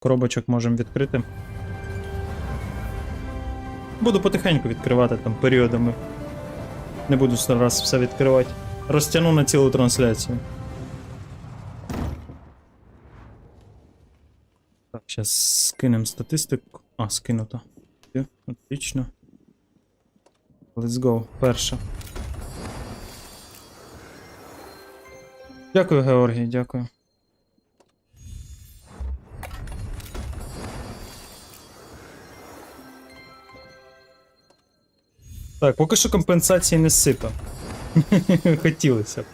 коробочок можемо відкрити. Буду потихеньку відкривати там періодами. Не буду раз все відкривати. Розтягну на цілу трансляцію. Так, зараз скинемо статистику. А, скинуто. Отлично. Let's go. Перша. Дякую, Георгій, дякую. Так, поки що компенсації не сипе. Хотілося б.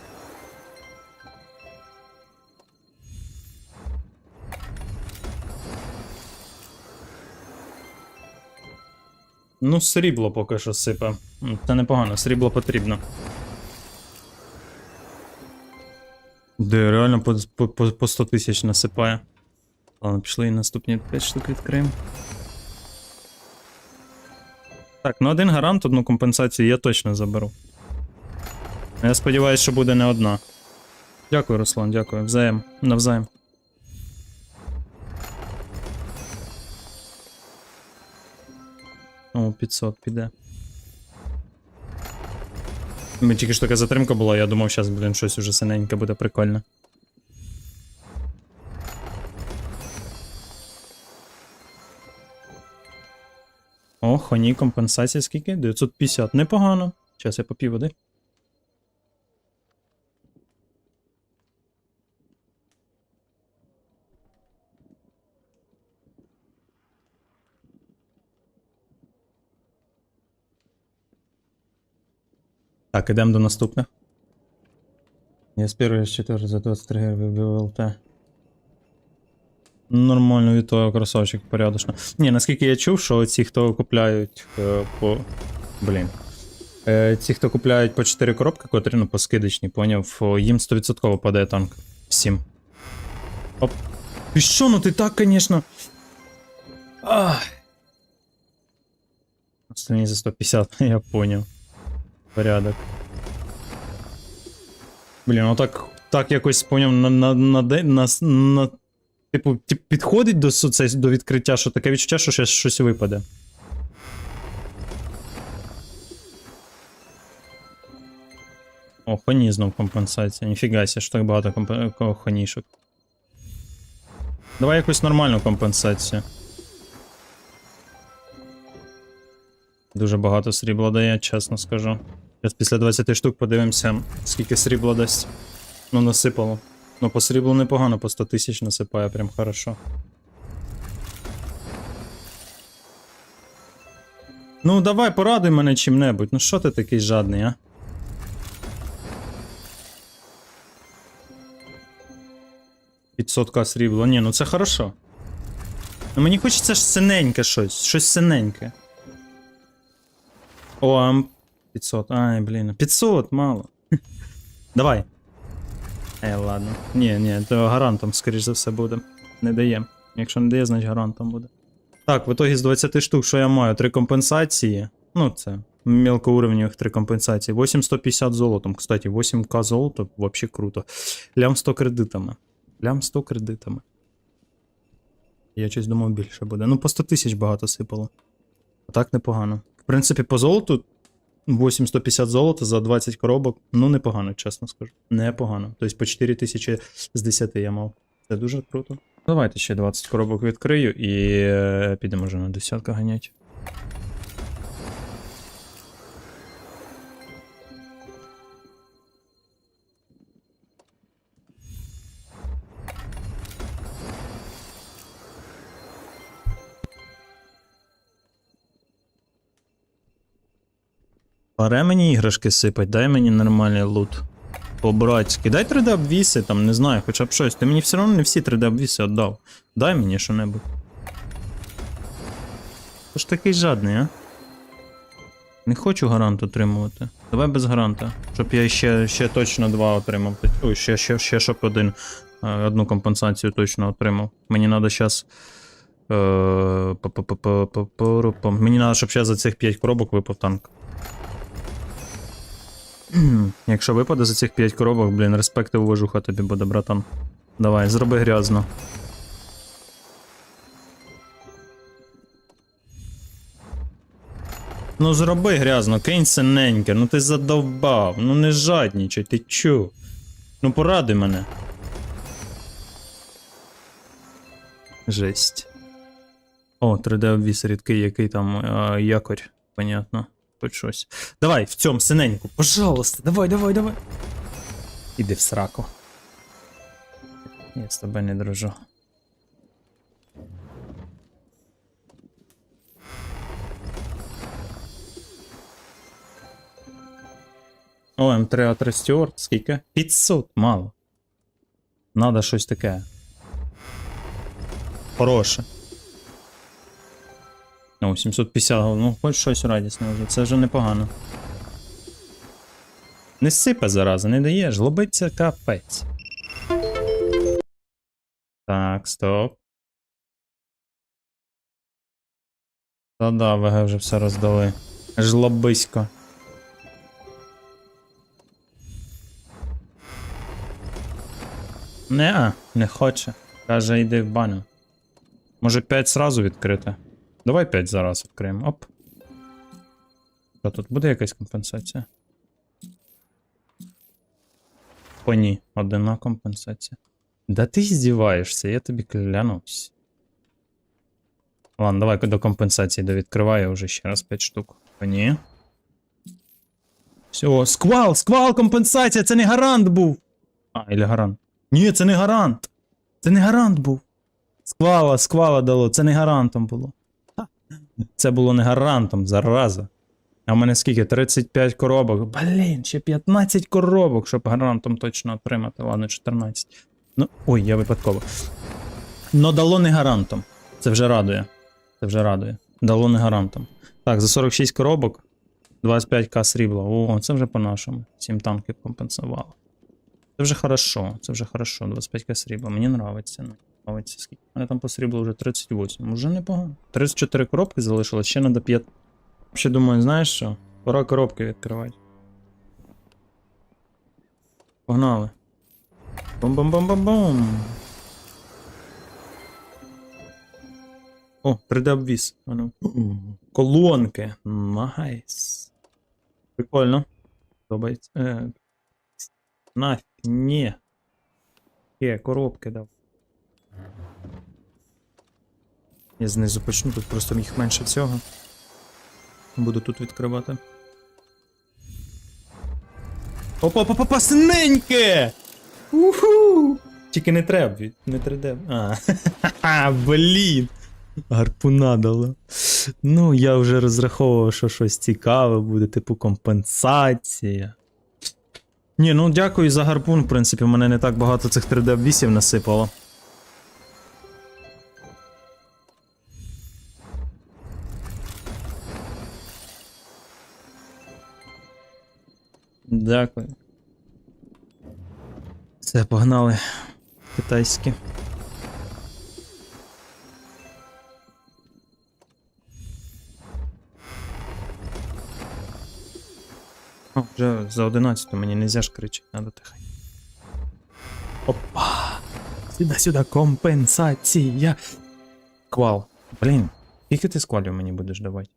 Ну, срібло поки що сипе. Це непогано, срібло потрібно. Де реально по, по, по 100 тисяч насипає. Ладно, пішли і наступні 5 штук відкриємо. Так, ну один гарант, одну компенсацію я точно заберу. Я сподіваюся, що буде не одна. Дякую, Руслан, дякую. Взаєм. Навзаєм. О, 500 піде. Тільки ж така затримка була, я думав, зараз, блін, щось уже синеньке буде прикольно. О, хоні, компенсація скільки? 950. Непогано. Зараз я попів води. Так, ідемо до наступних. Я з першої з 4 за 23 вибив ЛТ. Нормально вітаю, красавчик, порядочно. Ні, наскільки я чув, що ці, хто купляють е, по. Блін. Е, ці, хто купляють по 4 коробки, котрі ну, по скидочні, поняв, їм 100% падає танк. Всім. Оп. Ти що, ну ти так, звісно. Ах. Останні за 150, я поняв. Порядок. Блін, ну так, так якось поняв на, на, на, на, на, Типу, підходить до, цей- до відкриття, що таке відчуття, що щось, щось випаде. О, хоні знов компенсація. Ніфіга ся, що так багато компе... ко- хонішок. Давай якусь нормальну компенсацію. Дуже багато срібла дає, чесно скажу. Зараз після 20 штук подивимося, скільки срібла дасть. Ну, насипало. Ну, по сріблу непогано, по 100 тисяч насипає прям хорошо. Ну, давай, порадуй мене чим-небудь. Ну що ти такий жадний, а? Підсотка срібла. Ні, ну це хорошо. Ну мені хочеться ж синеньке щось. Щось синеньке. О, 500. Ай, блін. 500, мало. Давай. Е, ладно. Ні, ні, то гарантом, скоріш за все, буде. Не дає. Якщо не дає, значить гарантом буде. Так, в итогі з 20 штук, що я маю? Три компенсації. Ну, це мелкоуровневих три компенсації. 8150 золотом. Кстати, 8к золота вообще круто. Лям 100 кредитами. Лям 100 кредитами. Я щось думав більше буде. Ну, по 100 тисяч багато сипало. А так непогано. В принципі, по золоту 8150 золота за 20 коробок. Ну, непогано, чесно скажу. Непогано. Тобто по 4 тисячі з 10 я мав. Це дуже круто. Давайте ще 20 коробок відкрию і е, підемо вже на десятка ганять. Паре мені іграшки сипать, дай мені нормальний лут. По-братськи. Дай 3D обвіси, там, не знаю, хоча б щось. Ти мені все одно не всі 3D обвіси віддав. Дай мені що-небудь. Ти ж такий жадний, а? Не хочу гарант отримувати. Давай без гаранта. Щоб я ще, ще точно два отримав. Ой, ще, ще, ще щоб один. е, Одну компенсацію точно отримав. Мені треба зараз. Мені треба, щоб зараз за цих 5 коробок випав танк. Якщо випаде за цих 5 коробок, блін, респект і уважуха тобі буде, братан. Давай, зроби грязно. Ну зроби грязно, кинь синеньке, ну ти задовбав, ну не жадничай, ти чу. Ну поради мене. Жесть. О, 3D обвіс рідкий, який там а, якорь, понятно. Хоч щось. Давай, в цьому синеньку, пожалуйста, давай, давай, давай. Іди в сраку. Я з тобою не дружу. О, М3А3 Стюарт, скільки? 500, мало. Надо щось таке. Хороше. Ну, 750, ну хоч щось радісне вже, це вже непогано. Не сипе зараза, не даєш, лобиться капець. Так, стоп. Та-да, ВГ вже все роздали. Жлобисько. Не, не хоче. Каже, йди в баню. Може 5 зразу відкрити? Давай 5 зараз відкриємо. Оп. Що тут буде якась компенсація? О, ні, одна компенсація. Да ти здіваєшся, я тобі клянусь. Ладно, давай до компенсації довідкриваю вже ще раз 5 штук. О, ні. Все, сквал, сквал, компенсація, це не гарант був. А, или гарант. Ні, це не гарант. Це не гарант був. Сквала, сквала дало, це не гарантом було. Це було не гарантом, зараза. А в мене скільки? 35 коробок. Блін, ще 15 коробок, щоб гарантом точно отримати. Ладно, 14. Ну, ой, я випадково. Но дало не гарантом. Це вже радує. Це вже радує. Дало не гарантом. Так, за 46 коробок. 25к срібла. О, це вже по-нашому. 7 танків компенсувало. Це вже хорошо, це вже хорошо. 25к срібла. Мені нравиться. Мені нравиться скільки. У мене там по сріблу вже 38. Уже непогано. 34 коробки залишилось, ще надо 5. Ще думаю, знаєш що? Пора коробки відкривати. Погнали. Бум-бум-бум-бум-бум. О, 3D обвіс. А ну. Колонки. Найс. Прикольно. Подобається. Е, Нафіг, ні. Є, коробки дав. Я знизу почну, тут просто їх менше всього. Буду тут відкривати. опа опа опа синеньке! Уху! Тільки не треба, не 3D. А, ха-ха, блін! Гарпуна дала. Ну, я вже розраховував, що щось цікаве буде, типу компенсація. Ні, ну дякую за гарпун, в принципі, мене не так багато цих 3D обвісів насипало. Дякую. Все, погнали. Китайські. О, вже за 11 мені не можна ж кричати, надо тихо. Опа! Сюда, компенсація. Квал. Блін, скільки ти сквалів мені будеш давати?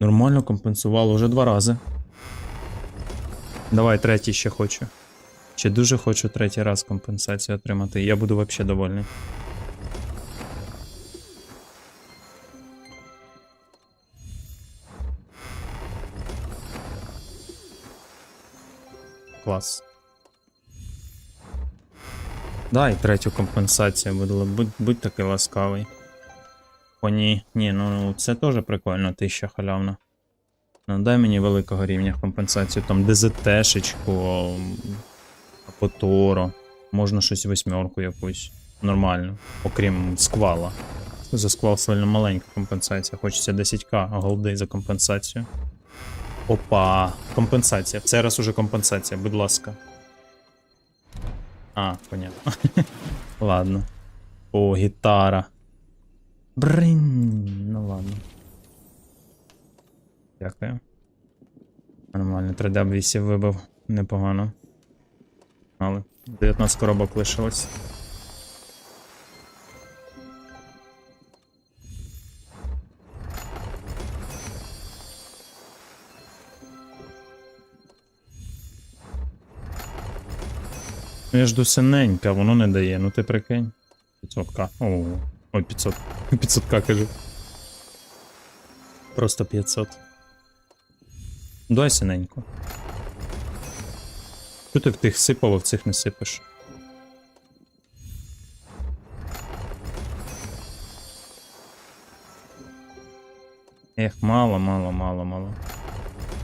Нормально компенсувало вже два рази. Давай, третій ще хочу. Ще дуже хочу третій раз компенсацію отримати. Я буду вообще довольний. Клас. Дай третю компенсацію, будь, будь такий ласкавий. О, ні, ні, ну це теж прикольно, тисяча халявна. Ну, дай мені великого рівня компенсацію, там ДЗТшечку, або Торо. Можна щось восьмерку якусь. Нормально. Окрім сквала. За сквал сильно маленька компенсація. Хочеться 10к голди за компенсацію. Опа, компенсація. В цей раз уже компенсація, будь ласка. А, понятно. ладно. О, гітара. Бринь. Ну ладно. Дякую. Нормально, 3D 8 вибив, непогано. Але 19 коробок лишилось. Я жду синенька, воно не дає, ну ти прикинь. 500к. Ой, 500. 500к кажу. Просто 500. Давай синенько. Що ти в тих сипав, а в цих не сипеш? Ех, мало, мало, мало, мало.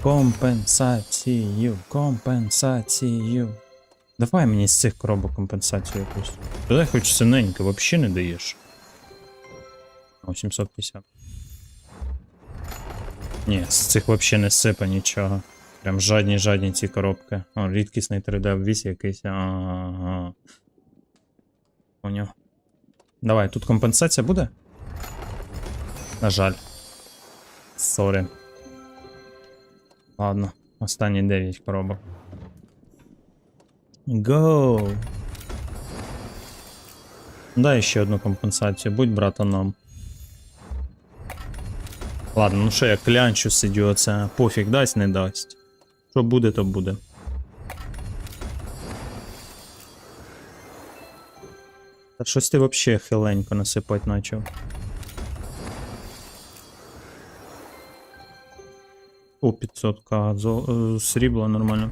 Компенсацію, компенсацію. Давай мені з цих коробок компенсацію якусь. Дай хоч синенько, взагалі не даєш. О, 750. Ні, з цих взагалі не сипа нічого. Прям жадні, жадні ці коробки. О, рідкісний 3D обвіс якийсь. Ага. Поняв. Давай, тут компенсація буде? На жаль. Сорі. Ладно, останні 9 коробок. Go! Дай ще одну компенсацію, будь братаном. Ладно, ну що я клянчу сидю, пофіг дасть, не дасть. Що буде, то буде. Та щось ти вообще хиленько насипать начав. О, 500к зо... е, срібла нормально.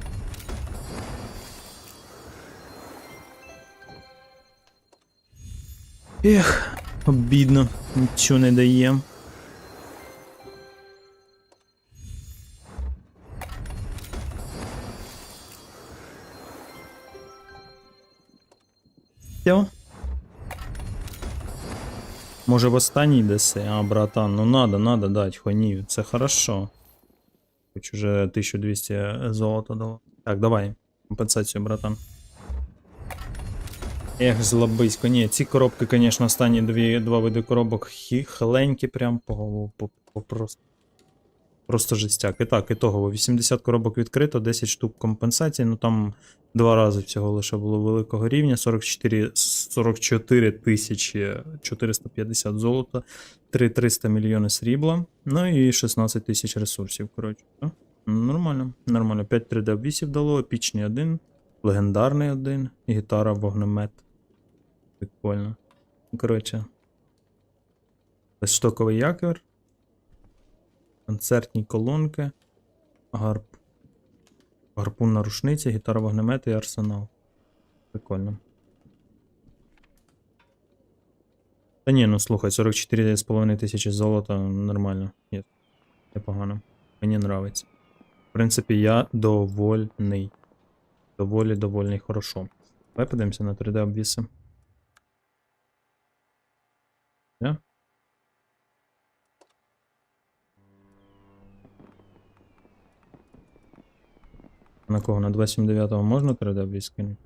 Ех, обідно, нічого не дає. Може в останній даси? А, братан, ну надо, надо дать хонію, це хорошо. Хоч уже 1200 золота дало. Так, давай, компенсацію, братан. Ех, злобисько. Ні, ці коробки, звісно, останні дві, два види коробок хі- хиленькі прям по, по, по просто. Просто жестяк. І так, ітогово 80 коробок відкрито, 10 штук компенсації. Ну там два рази всього лише було великого рівня. 44, 44 тисячі 450 золота, 3300 мільйони срібла. Ну і 16 тисяч ресурсів. Коротше. Ну, Нормально, нормально. 5 3D обвісів дало, епічний один, легендарний один, гітара, вогнемет. Прикольно. Коротше. Безштоковий якір. Концертні колонки. Гарп. Гарпун на рушниці, гітара вогнемет і арсенал. Прикольно. Та ні, ну слухай, 44,5 тисячі золота нормально. Ні, непогано. Мені нравиться. В принципі, я довольний. Доволі довольний, хорошо. Давай подивимося на 3D обвіси. Yeah? На кого? На 279 можна 3D обвіс кинути?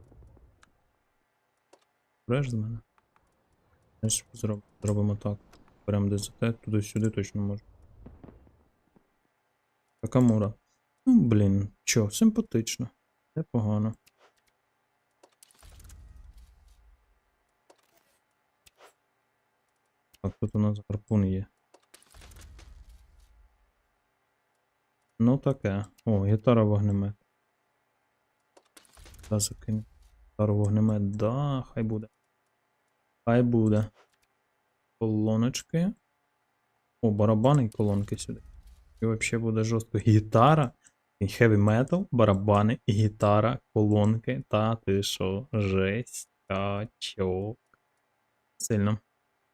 Береш з мене? Зробимо так. Беремо ДЗТ, туди-сюди точно можна. Такамура. Ну, блін, чо, симпатично. Непогано. Так, тут у нас гарпун є. Ну таке. О, гітара вогнемет. Та закинь. Гітару вогнемет, да, хай буде. Хай буде. Колоночки. О, барабани і колонки сюди. І взагалі буде жорстко. Гітара. І heavy metal, барабани, гітара, колонки. Та ти що, жестячок. Сильно.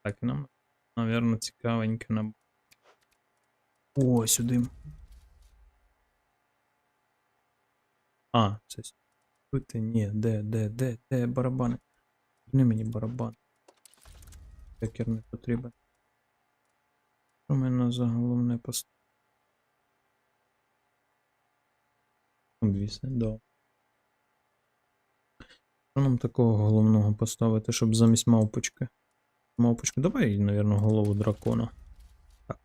Так і нам, навірно, цікавенько нам. О, сюди. А, це. Тут ні, де, де, де, де барабани? Не мені барабан. Текер не потрібен. Що мене за головне пост. Обвіси, да. Що нам такого головного поставити, щоб замість мавпочки? Мавпочки, давай, навірно, голову дракона. Так.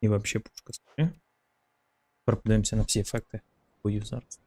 І вообще пушка. Тепер подивимося на всі ефекти бою зараз.